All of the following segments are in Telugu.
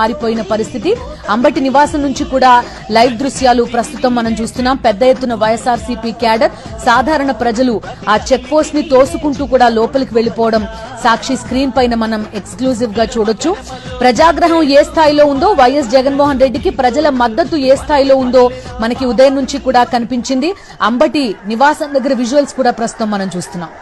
మారిపోయిన పరిస్థితి. అంబటి నివాసం నుంచి కూడా లైవ్ దృశ్యాలు ప్రస్తుతం మనం చూస్తున్నాం. పెద్ద ఎత్తున వైఎస్ఆర్సీపీ క్యాడర్ సాధారణ ప్రజలు ఆ చెక్ పోస్ట్ని తోసుకుంటూ కూడా లోపలికి వెళ్ళిపోవడం సాక్షి స్క్రీన్ పైన మనం ఎక్స్క్లూజివ్గా చూడొచ్చు. ప్రజాగ్రహం ఏ స్థాయిలో ఉందో వైఎస్ జగన్మోహన్ రెడ్డికి ప్రజల మద్దతు ఏ స్థాయిలో ఉందో మనకి ఉదయం నుంచి కూడా కనిపించింది. అంబటి నివాసం దగ్గర విజువల్స్ కూడా ప్రస్తుతం మనం చూస్తున్నాం.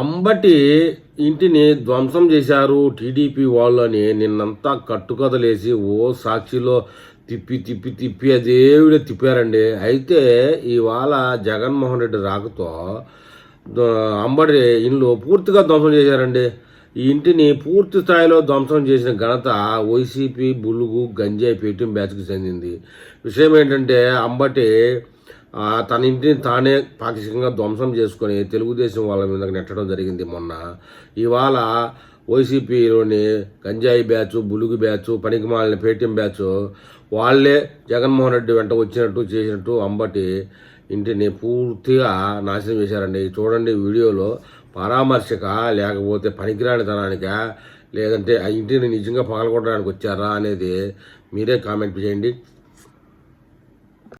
అంబటి ఇంటిని ధ్వంసం చేశారు టీడీపీ వాళ్ళు అని నిన్నంతా కట్టుకథలేసి ఓ సాక్షిలో తిప్పి తిప్పి తిప్పి అదేవిడ తిప్పారండి. అయితే ఇవాళ జగన్మోహన్ రెడ్డి రాకతో అంబడి అంబటి పూర్తిగా ధ్వంసం చేశారండి. ఈ ఇంటిని పూర్తి స్థాయిలో ధ్వంసం చేసిన ఘనత వైసీపీ బులుగు గంజాయి పేటీఎం బ్యాచ్కి చెందింది. విషయం ఏంటంటే అంబటి తన ఇంటిని తానే పాక్షికంగా ధ్వంసం చేసుకొని తెలుగుదేశం వాళ్ళ మీద నెట్టడం జరిగింది మొన్న. ఇవాళ వైసీపీలోని గంజాయి బ్యాచ్ బులుగు బ్యాచ్ పనికిమాలిన పేటీఎం బ్యాచ్ వాళ్ళే జగన్మోహన్ రెడ్డి వెంట వచ్చినట్టు చేసినట్టు అంబటి ఇంటిని పూర్తిగా నాశనం చేశారండి. చూడండి వీడియోలో పరామర్శక లేకపోతే పనికిరాని తనానికా లేదంటే ఆ ఇంటిని నిజంగా పగలగొట్టడానికి వచ్చారా అనేది మీరే కామెంట్ చేయండి.